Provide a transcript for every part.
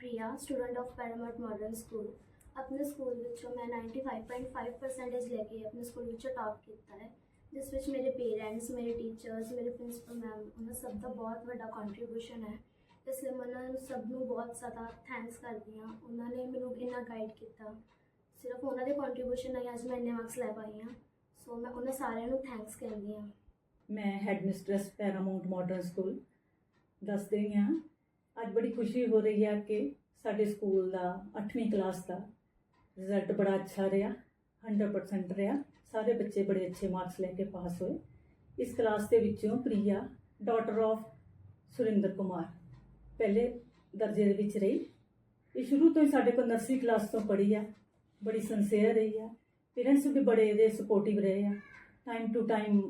Priya student of paramount modern school ਆਪਣੇ school ਵਿੱਚੋਂ ਮੈਂ 95.5% ਲੈ ਕੇ ਆਪਣੇ ਸਕੂਲ ਵਿੱਚੋਂ ਟਾਪ ਕੀਤਾ ਹੈ, ਜਿਸ ਵਿੱਚ ਮੇਰੇ ਪੇਰੈਂਟਸ ਮੇਰੇ ਟੀਚਰਸ ਮੇਰੇ ਪ੍ਰਿੰਸੀਪਲ ਮੈਮ ਉਹਨਾਂ ਸਭ ਦਾ ਬਹੁਤ ਵੱਡਾ ਕੰਟਰੀਬਿਊਸ਼ਨ ਹੈ। ਇਸ ਲਈ ਮੈਂ ਉਹਨਾਂ ਨੂੰ ਸਭ ਨੂੰ ਬਹੁਤ ਜ਼ਿਆਦਾ ਥੈਂਕਸ ਕਰਦੀ ਹਾਂ। ਉਹਨਾਂ ਨੇ ਮੈਨੂੰ ਇੰਨਾ ਗਾਈਡ ਕੀਤਾ। ਸਿਰਫ ਉਹਨਾਂ ਦੇ ਕੰਟਰੀਬਿਊਸ਼ਨ ਨਾਲ ਅੱਜ ਮੈਂ ਇੰਨੇ ਮਾਰਕਸ ਲੈ ਪਾਈ ਹਾਂ। ਸੋ ਮੈਂ ਉਹਨਾਂ ਸਾਰਿਆਂ ਨੂੰ ਥੈਂਕਸ ਕਹਿੰਦੀ ਹਾਂ। ਮੈਂ head mistress Paramount modern school ਦੱਸ ਰਹੀ ਹਾਂ। ਅੱਜ ਬੜੀ ਖੁਸ਼ੀ ਹੋ ਰਹੀ ਹੈ ਕਿ ਸਾਡੇ ਸਕੂਲ ਦਾ 8ਵੀਂ ਕਲਾਸ ਦਾ ਰਿਜ਼ਲਟ ਬੜਾ ਅੱਛਾ ਰਿਹਾ 100% ਰਿਹਾ। ਸਾਰੇ ਬੱਚੇ ਬੜੇ ਅੱਛੇ ਮਾਰਕਸ ਲੈ ਕੇ ਪਾਸ ਹੋਏ। ਇਸ ਕਲਾਸ ਦੇ ਵਿੱਚੋਂ ਪ੍ਰਿਆ ਡਾਟਰ ਆਫ ਸੁਰਿੰਦਰ ਕੁਮਾਰ, ਪਹਿਲੇ ਦਰਜੇ ਦੇ ਵਿੱਚ ਰਹੀ। ਇਹ ਸ਼ੁਰੂ ਤੋਂ ਹੀ ਸਾਡੇ ਕੋਲ ਨਰਸਰੀ ਕਲਾਸ ਤੋਂ ਪੜ੍ਹੀ ਆ। ਬੜੀ ਸਿੰਸੀਅਰ ਰਹੀ ਆ। ਪੇਰੈਂਟਸ ਵੀ ਬੜੇ ਇਹਦੇ ਸਪੋਰਟਿਵ ਰਹੇ ਆ। ਟਾਈਮ ਟੂ ਟਾਈਮ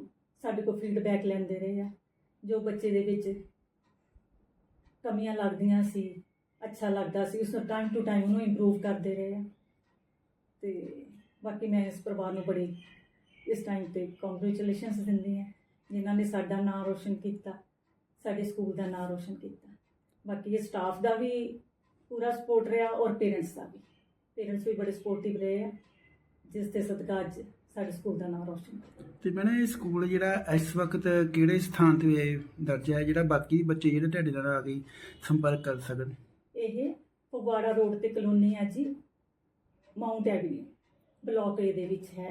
ਸਾਡੇ ਕੋਲ ਫੀਡਬੈਕ ਲੈਂਦੇ ਰਹੇ ਆ। ਜੋ ਬੱਚੇ ਦੇ ਵਿੱਚ ਕਮੀਆਂ ਲੱਗਦੀਆਂ ਸੀ, ਅੱਛਾ ਲੱਗਦਾ ਸੀ, ਉਸ ਨੂੰ ਟਾਈਮ ਟੂ ਟਾਈਮ ਉਹਨੂੰ ਇੰਪਰੂਵ ਕਰਦੇ ਰਹੇ। ਆ ਤੇ ਬਾਕੀ ਮੈਂ ਇਸ ਪਰਿਵਾਰ ਨੂੰ ਬੜੀ ਇਸ ਟਾਈਮ ਤੇ ਕੰਗ੍ਰੈਚੁਲੇਸ਼ਨਸ ਦਿੰਦੀ ਹਾਂ, ਜਿਨ੍ਹਾਂ ਨੇ ਸਾਡਾ ਨਾਮ ਰੋਸ਼ਨ ਕੀਤਾ, ਸਾਡੇ ਸਕੂਲ ਦਾ ਨਾਮ ਰੋਸ਼ਨ ਕੀਤਾ। ਬਾਕੀ ਇਹ ਸਟਾਫ ਦਾ ਵੀ ਪੂਰਾ ਸਪੋਰਟ ਰਿਹਾ ਔਰ ਪੇਰੈਂਟਸ ਦਾ ਵੀ। ਪੇਰੈਂਟਸ ਵੀ ਬੜੇ ਸਪੋਰਟਿਵ ਰਹੇ ਆ, ਜਿਸ ਦੇ ਸਦਕਾ ਅੱਜ ਸਾਡੇ ਸਕੂਲ ਦਾ ਨਾਮ ਰੋਸ਼ਨ ਤੇ ਮੈਨੇ ਇਹ ਸਕੂਲ ਜਿਹੜਾ ਇਸ ਵਕਤ ਕਿਹੜੇ ਸਥਾਨ ਤੇ ਦਰਜਾ ਹੈ ਜਿਹੜਾ ਬਾਕੀ ਬੱਚੇ ਜਿਹੜੇ ਤੁਹਾਡੇ ਨਾਲ ਆ ਕੇ ਸੰਪਰਕ ਕਰ ਸਕਣ? ਇਹ ਫਗਵਾੜਾ ਰੋਡ ਤੇ ਕਲੋਨੀ ਹੈ ਜੀ ਮਾਊਂਟ ਐਵਨਿਊ ਬਲਾਕ ਏ ਦੇ ਵਿੱਚ ਹੈ।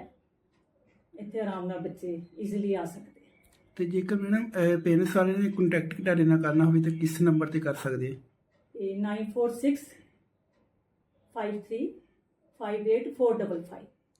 ਇੱਥੇ ਆਰਾਮ ਨਾਲ ਬੱਚੇ ਈਜ਼ੀਲੀ ਆ ਸਕਦੇ। ਤੇ ਜੇਕਰ ਮੈਡਮ ਪੇਰੈਂਟਸ ਵਾਲੇ ਨੇ ਕੰਟੈਕਟ ਤੁਹਾਡੇ ਨਾਲ ਕਰਨਾ ਹੋਵੇ ਤਾਂ ਕਿਸ ਨੰਬਰ ਤੇ ਕਰ ਸਕਦੇ ਇਹ 946 53 58455 94653 58455